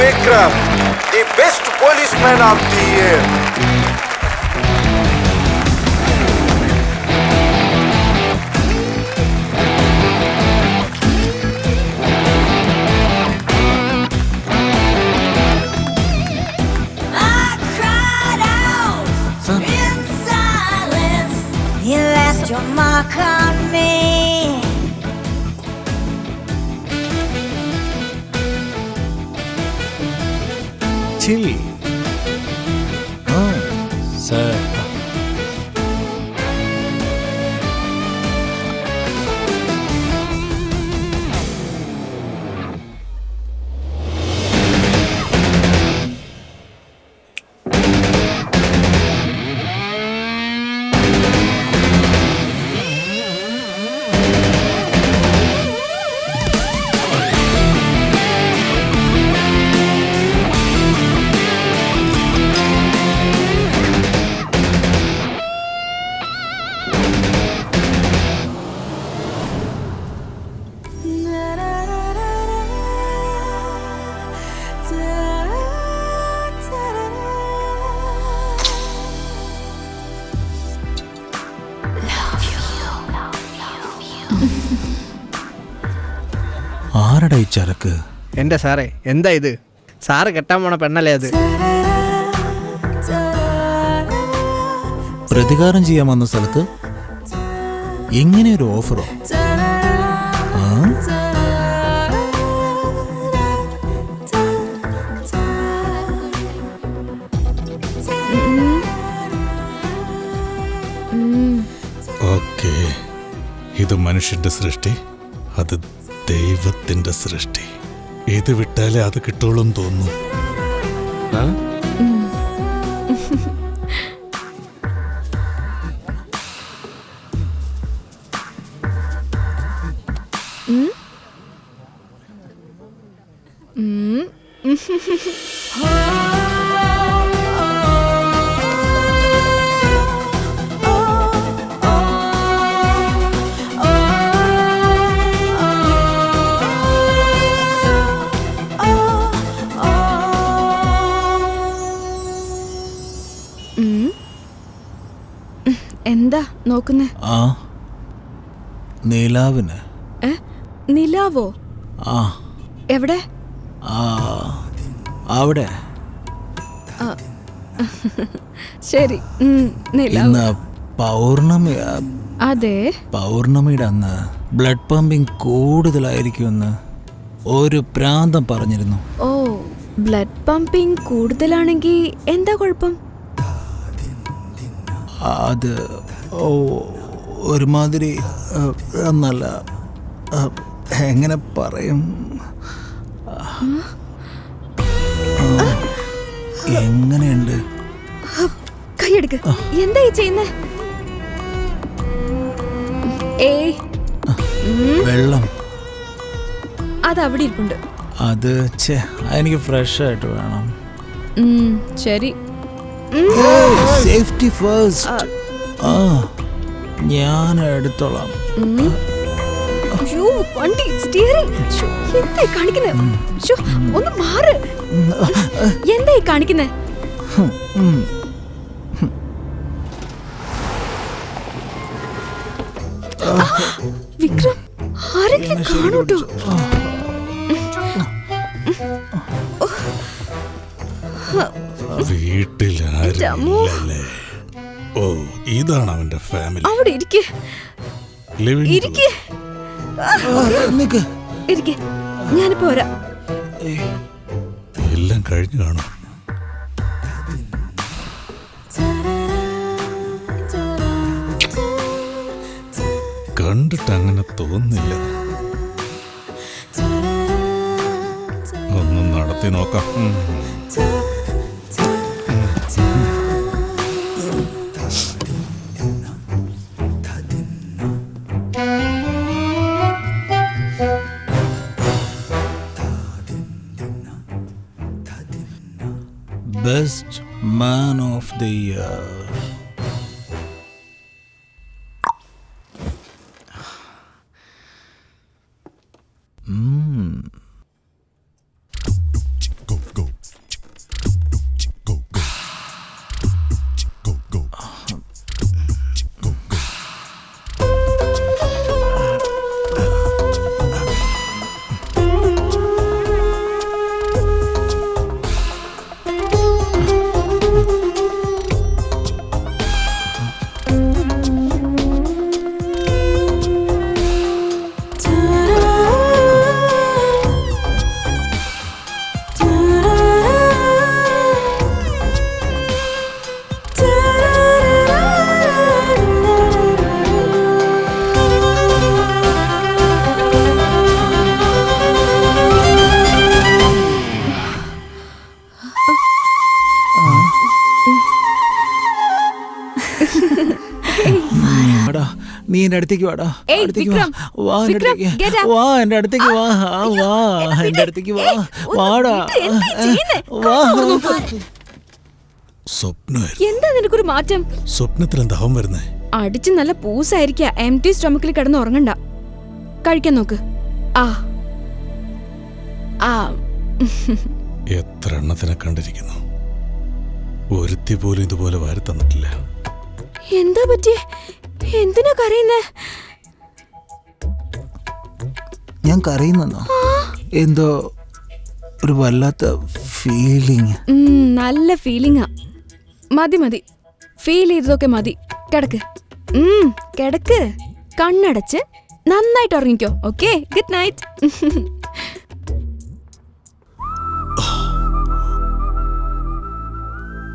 Vikram, the best policeman of the year. I cried out in silence. You left your mark on me. Chile. ആരടാ ഈ ചരക്ക്? എന്റെ സാറേ എന്താ ഇത്? സാറ് കെട്ടാൻ പോണ പെണ്ണല്ലേ അത്? പ്രതികാരം ചെയ്യാൻ വന്ന സ്ഥലത്ത് എങ്ങനെ ഒരു ഓഫറോ? ആ? ഓക്കേ. ഇത് മനുഷ്യന്റെ സൃഷ്ടി. അത് ദൈവത്തിന്റെ സൃഷ്ടി. ഇത് വിട്ടാലേ അത് കിട്ടുള്ളൂ തോന്നുന്നു. ആ? എന്താ നോക്കുന്നേ? ആ നിലാവിന്. നിലാവോ? ആ. എവിടെ? ആ അവിടെ. ശരി ഇന്ന് പൗർണമി അതെ. പൗർണമിയുടെ അന്ന് ബ്ലഡ് പമ്പിങ് കൂടുതലായിരിക്കുമെന്ന് ഒരു പ്രാന്തം പറഞ്ഞിരുന്നു. ഓ ബ്ലഡ് പമ്പിങ് കൂടുതലാണെങ്കിൽ എന്താ കുഴപ്പം? അത് ഓ ഒരുമാതിരി എന്നല്ല നല്ല എങ്ങനെ പറയും? എങ്ങനെയുണ്ട്? കൈയെടുക്ക്. എന്താ ഈ ചെയ്യുന്നേ? വെള്ളം. അത് അവിടെ ഇരിപ്പുണ്ട്. അത് എനിക്ക് ഫ്രഷ് ആയിട്ട് വേണം ശരി. സേഫ്റ്റി ഫസ്റ്റ് ആ ഞാൻ എടുത്തോളാം. അയ്യോ, വണ്ടി സ്റ്റിയറിംഗ് എന്തായി കാണിക്കുന്നേ? ഒന്ന് മാറ്. എന്തായി കാണിക്കുന്നേ? വിക്രം ആരെങ്കിലും കാണൂട്ടോ? വീട്ടിൽ. ആരുമില്ലല്ലേ ഓ ഇതാണ് അവന്റെ ഫാമിലി. അവിടെ ഇരിക്ക്. ലിവിംഗ് ഇരിക്ക്. നിക്ക്. ഇരിക്ക്. ഞാനിപ്പോ വരാം. എല്ലാം കഴിഞ്ഞു കാണും. കണ്ടിട്ട് അങ്ങനെ തോന്നില്ല ഒന്ന് നടത്തി നോക്കാം. Best man of the year. നീ എന്റെ അടുത്തേക്ക് വാടാ. ഏയ്, അടുത്തേക്ക് വിക്രം, വാ എന്റെ വിക്രം, അടുത്തേക്ക്. up. വാ എന്റെ അടുത്തേക്ക് വാ. ആ വാ എന്റെ അടുത്തേക്ക് വാ. വാടാ. വാ. സ്വപ്നമായിരുന്നു. എന്താ നിനക്കൊരു മാറ്റം? സ്വപ്നത്തിൽ എന്താ അവൻ വരുന്നേ? അടിച്ച് നല്ല പൂസായിരിക്ക. എം ടി സ്റ്റൊമക്കിൽ കിടന്ന് ഉറങ്ങണ്ട. കഴിക്കാൻ നോക്ക്. ആ. ആ. എത്ര എണ്ണത്തിനെ കണ്ടിരിക്കുന്നു? ഒരുത്തി പോലും ഇതുപോലെ വാരി തന്നിട്ടില്ല. എന്താ പറ്റിയേ? എന്തിനാ കരയുന്നേ? ഞാൻ കരയുന്നോ എന്തോ ഒരു വല്ലാത്ത ഫീലിംഗ് നല്ല ഫീലിംഗാ മതി മതി. ഫീൽ ചെയ്തതൊക്കെ മതി. കിടക്ക്. കിടക്ക്. കണ്ണടച്ച് നന്നായിട്ട് ഉറങ്ങിക്കോ. ഓക്കെ ഗുഡ് നൈറ്റ്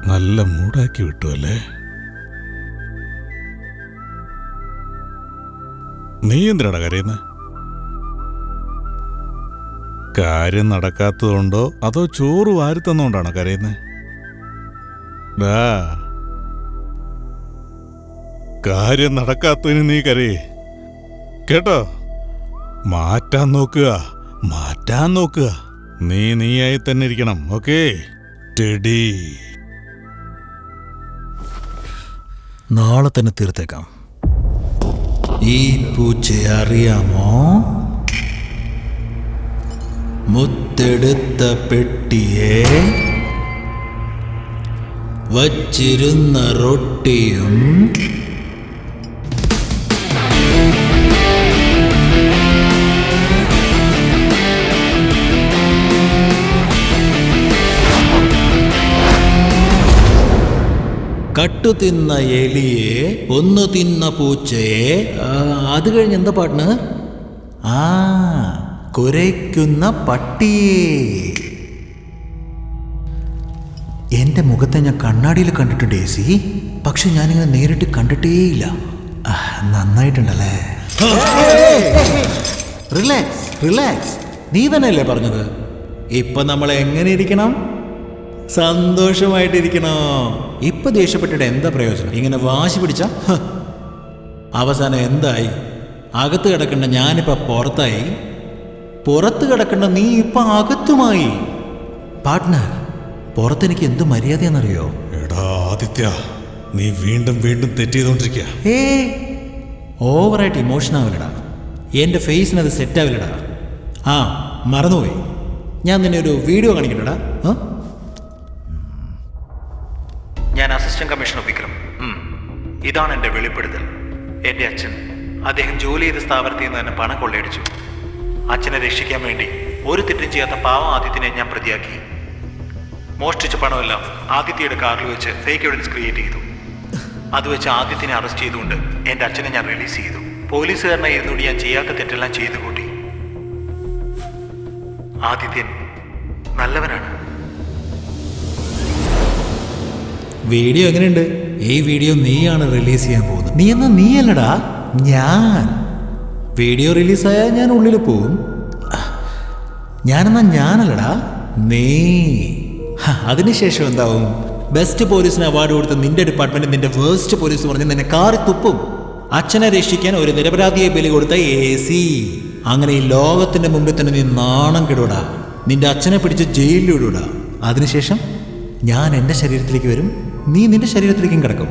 നല്ല മൂടാക്കി വിട്ടു അല്ലേ? നീ എന്തിനാണ് കരയുന്നത് കാര്യം നടക്കാത്തതുകൊണ്ടോ അതോ ചോറ് വാരിത്തന്നുകൊണ്ടാണോ കരയുന്നത് കാര്യം നടക്കാത്തതിന് നീ കരയേ. കേട്ടോ? മാറ്റാൻ നോക്കുക മാറ്റാൻ നോക്കുക. നീ നീയായി തന്നെ ഇരിക്കണം ഓക്കേ? ടെഡി. നാളെ തന്നെ തീർത്തേക്കാം. ഈ പൂച്ചയെ അറിയാമോ മുത്തെടുത്ത പെട്ടിയെ വച്ചിരുന്ന റൊട്ടിയും കട്ടു തിന്ന എലിയെ ഒന്ന് തിന്ന പൂച്ചയെ അത് കഴിഞ്ഞ് എന്താ പാട്ടിന്? ആ കുരയ്ക്കുന്ന പട്ടിയെ. എന്റെ മുഖത്തെ ഞാൻ കണ്ണാടിയിൽ കണ്ടിട്ടുണ്ട് ഏസി പക്ഷെ ഞാനിങ്ങനെ നേരിട്ട് കണ്ടിട്ടേയില്ല. നന്നായിട്ടുണ്ടല്ലേ? Relax relax. നീ തന്നെയല്ലേ പറഞ്ഞത്? ഇപ്പൊ നമ്മൾ എങ്ങനെ ഇരിക്കണം? സന്തോഷമായിട്ടിരിക്കണോ? ഇപ്പൊ ദേഷ്യപ്പെട്ടിട്ട് എന്താ പ്രയോജനം? ഇങ്ങനെ വാശി പിടിച്ച അവസാനം എന്തായി? അകത്ത് കിടക്കേണ്ട ഞാനിപ്പോ പുറത്തായി. പുറത്ത് കിടക്കേണ്ട നീ ഇപ്പൊ അകത്തുമായി. പാർട്ട്ണർ പുറത്തെനിക്ക് എന്ത് മര്യാദയാണെന്നറിയോ? എടാ ആദിത്യ നീ വീണ്ടും വീണ്ടും തെറ്റിയതുകൊണ്ടിരിക്കുക ഏ ഓവറായിട്ട് ഇമോഷൻ ആവില്ലടാ എന്റെ ഫേസിന് അത് സെറ്റ് ആവില്ലടാ ആ മറന്നുപോയി. ഞാൻ നിന്നെ ഒരു വീഡിയോ കാണിക്കണ്ടടാ ആ ഇതാണ് എന്റെ വെളിപ്പെടുത്തൽ. എന്റെ അച്ഛൻ അദ്ദേഹം ജോലി ചെയ്ത സ്ഥാപനത്തിൽ നിന്ന് തന്നെ പണം കൊള്ളയടിച്ചു. അച്ഛനെ രക്ഷിക്കാൻ വേണ്ടി ഒരു തെറ്റും ചെയ്യാത്ത പാവം ആദിത്യനെ ഞാൻ പ്രതിയാക്കി. മോഷ്ടിച്ച പണമെല്ലാം ആദിത്യയുടെ കാറിൽ വെച്ച് ഫേക്ക് എവിഡൻസ് ക്രിയേറ്റ് ചെയ്തു. അത് വെച്ച് ആദിത്യനെ അറസ്റ്റ് ചെയ്തുകൊണ്ട് എന്റെ അച്ഛനെ ഞാൻ റിലീസ് ചെയ്തു. പോലീസുകാരനെ ഇരുന്നുകൊണ്ട് ഞാൻ ചെയ്യാത്ത തെറ്റെല്ലാം ചെയ്തു കൂട്ടി ആദിത്യൻ നല്ലവനാണ്. വീഡിയോ എങ്ങനെയുണ്ട്? ഈ വീഡിയോ നീയാണ് റിലീസ് ചെയ്യാൻ പോകുന്നത്. നീ എന്നാ നീയല്ലടാ? ഞാൻ. വീഡിയോ റിലീസായാൽ ഞാൻ ഉള്ളിൽ പോവും. ഞാനെന്നാ ഞാനല്ലടാ? നീ. അതിനുശേഷം എന്താവും? ബെസ്റ്റ് പോലീസിന് അവാർഡ് കൊടുത്ത് നിന്റെ ഡിപ്പാർട്ട്മെന്റ് നിന്റെ വേസ്റ്റ് പോലീസ് പറഞ്ഞ് നിന്നെ കാറി തുപ്പും. അച്ഛനെ രക്ഷിക്കാൻ ഒരു നിരപരാധിയെ ബലി കൊടുത്ത എ സി അങ്ങനെ ഈ ലോകത്തിന്റെ മുമ്പിൽ തന്നെ നീ നാണം കെടൂടാ നിന്റെ അച്ഛനെ പിടിച്ച് ജയിലിലൂടെ അതിനുശേഷം ഞാൻ എന്റെ ശരീരത്തിലേക്ക് വരും. നീ നിന്റെ ശരീരത്തിലേക്കും കിടക്കും.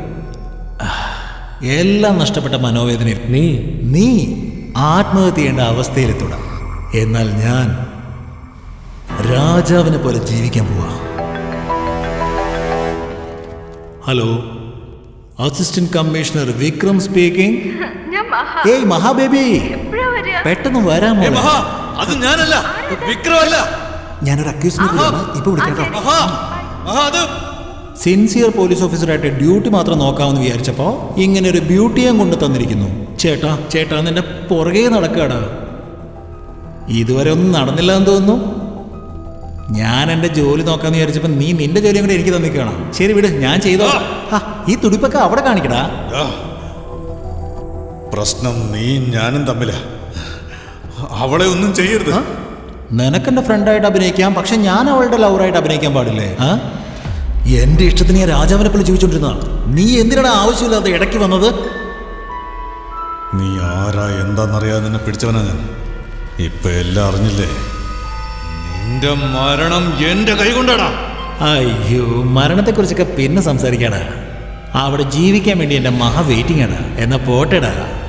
എല്ലാം നഷ്ടപ്പെട്ട മനോവേദനയിൽ നീ? നീ ആത്മഹത്യ ചെയ്യേണ്ട അവസ്ഥയിലെത്തൂടാ. എന്നാൽ ഞാൻ രാജാവിനെ പോലെ ജീവിക്കാൻ പോവാ. Hello assistant commissioner Vikram speaking. ഏയ് മഹാബേബി പെട്ടെന്ന് വരാമോ അത് ഞാനല്ല. വിക്രമല്ല. ഞാനൊരു അക്യൂസിനെ ഇപ്പൊ വിളിക്കാം സിൻസിയർ പോലീസ് ഓഫീസറായിട്ട് ഡ്യൂട്ടി മാത്രം നോക്കാമെന്ന് വിചാരിച്ചപ്പോ ഇങ്ങനെ ഒരു ബ്യൂട്ടിയും കൊണ്ട് തന്നിരിക്കുന്നു. ചേട്ടാ ചേട്ടാ നിന്റെ പുറകെ നടക്കാടാ. ഇതുവരെ ഒന്നും നടന്നില്ല എന്ന് തോന്നുന്നു. ഞാൻ എന്റെ ജോലി നോക്കാന്ന് വിചാരിച്ചപ്പോ നീ നിന്റെ ജോലിയും കൂടെ എനിക്ക് തന്നിക്കണം. ശരി വിട് ഞാൻ ചെയ്തോ. ആ, ഈ തുടിപ്പൊക്കെ അവിടെ കാണിക്കടാ. പ്രശ്നം നീ ഞാനും തമ്മിലാ. അവളെ ഒന്നും ചെയ്യരുത്? നിനക്കെന്റെ ഫ്രണ്ടായിട്ട് അഭിനയിക്കാം പക്ഷെ ഞാൻ അവളുടെ ലവറായിട്ട് അഭിനയിക്കാൻ പാടില്ലേ? ആ? എന്റെ ഇഷ്ടത്തിന് ഞാൻ രാജാവിനെ പോലെ ജീവിച്ചോണ്ടിരുന്ന നീ എന്തിനാണ് ആവശ്യമില്ലാതെ ഇടയ്ക്ക് വന്നത്? നീ ആരാ എന്താന്നറിയാതെ നിന്നെ പിടിച്ചവനാ ഞാൻ. ഇപ്പൊ എല്ലാം അറിഞ്ഞില്ലേ? നിന്റെ മരണം എന്റെ കൈ കൊണ്ടാടാ. അയ്യോ മരണത്തെക്കുറിച്ചൊക്കെ പിന്നെ സംസാരിക്കാടാ. അവിടെ ജീവിക്കാൻ വേണ്ടി എന്റെ മഹാ വെയിറ്റിംഗ് ആണ്. എന്നാ പോട്ടെടാ.